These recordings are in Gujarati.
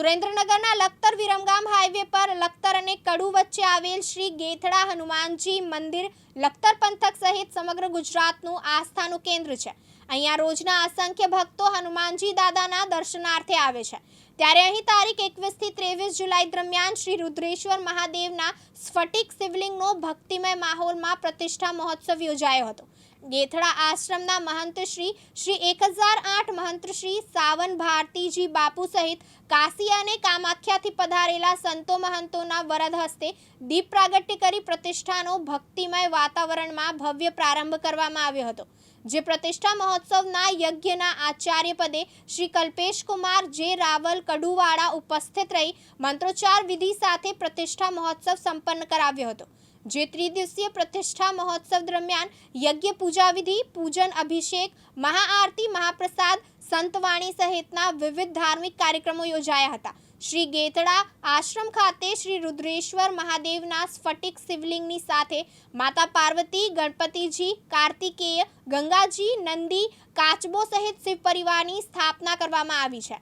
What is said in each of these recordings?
સુરેન્દ્રનગરના લખતર વિરમગામ હાઈવે પર લખતર અને કડુ વચ્ચે આવેલ શ્રી ગેથડા હનુમાનજી મંદિર લખતર પંથક સહિત સમગ્ર ગુજરાતનું આસ્થાનું કેન્દ્ર છે. અહીંયા રોજના અસંખ્ય ભક્તો હનુમાનજી દાદાના દર્શનાર્થે આવે છે. ત્યારે અહીં તારીખ એકવીસથી ત્રેવીસ જુલાઈ દરમિયાન શ્રી રુદ્રેશ્વર મહાદેવના સ્ફટિક શિવલિંગનો ભક્તિમય માહોલમાં પ્રતિષ્ઠા મહોત્સવ યોજાયો હતો. ગેથડા આશ્રમના મહંત શ્રી શ્રી એક હજાર આઠ મહંત શ્રી સાવન ભારતીજી બાપુ સહિત કાશી અને કામાખ્યાથી પધારેલા સંતો મહંતોના વરદ હસ્તે દીપ પ્રાગટ્ય કરી પ્રતિષ્ઠાનો ભક્તિમય વાતાવરણમાં ભવ્ય પ્રારંભ કરવામાં આવ્યો હતો. જે પ્રતિષ્ઠા મહોત્સવના યજ્ઞના આચાર્ય પદે શ્રી કલ્પેશ કુમાર જે રાવલ કડુવાડા ઉપસ્થિત રહી મંત્રોચ્ચાર વિધિ સાથે પ્રતિષ્ઠા મહોત્સવ સંપન્ન કરાવ્યો હતો. જે ત્રિદિવસીય પ્રતિષ્ઠા મહોત્સવ દરમિયાન યજ્ઞ પૂજા વિધિ પૂજન અભિષેક મહાઆરતી મહાપ્રસાદ સંતવાણી સહિતના વિવિધ ધાર્મિક કાર્યક્રમો યોજાયા હતા શ્રી ગેતડા આશ્રમ ખાતે શ્રી રુદ્રેશ્વર મહાદેવના સ્ફટિક શિવલિંગની સાથે માતા પાર્વતી ગણપતિજી કાર્તિકેય ગંગાજી નંદી કાચબો સહિત શિવ પરિવારની સ્થાપના કરવામાં આવી છે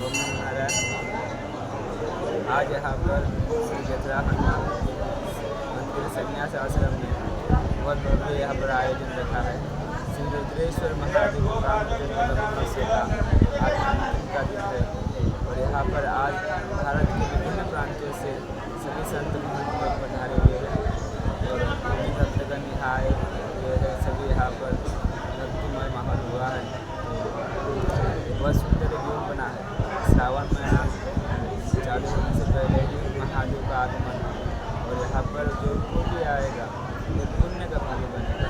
ओम नारायण आज यहाँ पर श्री जत्रा हनुमान मंदिर संन्यास आश्रम में। बहुत भव्य यहाँ पर आयोजन रखा है। श्री रुद्रेश्वर महादेव का का दिन है। और यहाँ पर आज भारत के विभिन्न प्रांतों से सभी संत लोग पधारे हुए हैं। और भक्तगण यहाँ आए हुए हैं। सभी यहाँ पर भक्तिमय माहौल हुआ है। बहुत सुंदर व्यू बना है। श्रावण महीना चालू होने से पहले ही महादेव का आगमन था पर जो कोई आएगा, वो पुण्य का भाग्य बनेगा।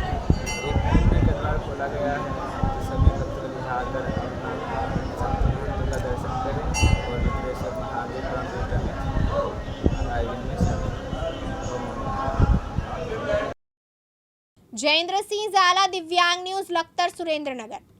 एक पुण्य का द्वार खोला गया है तो सभी भक्त को यहाँ आकर अपना संत दर्शन करें और विघ्नेश्वर महादेव का बेटा आयोजन में जयेंद्र सिंह झाला दिव्यांग न्यूज़, लखतर सुरेंद्र नगर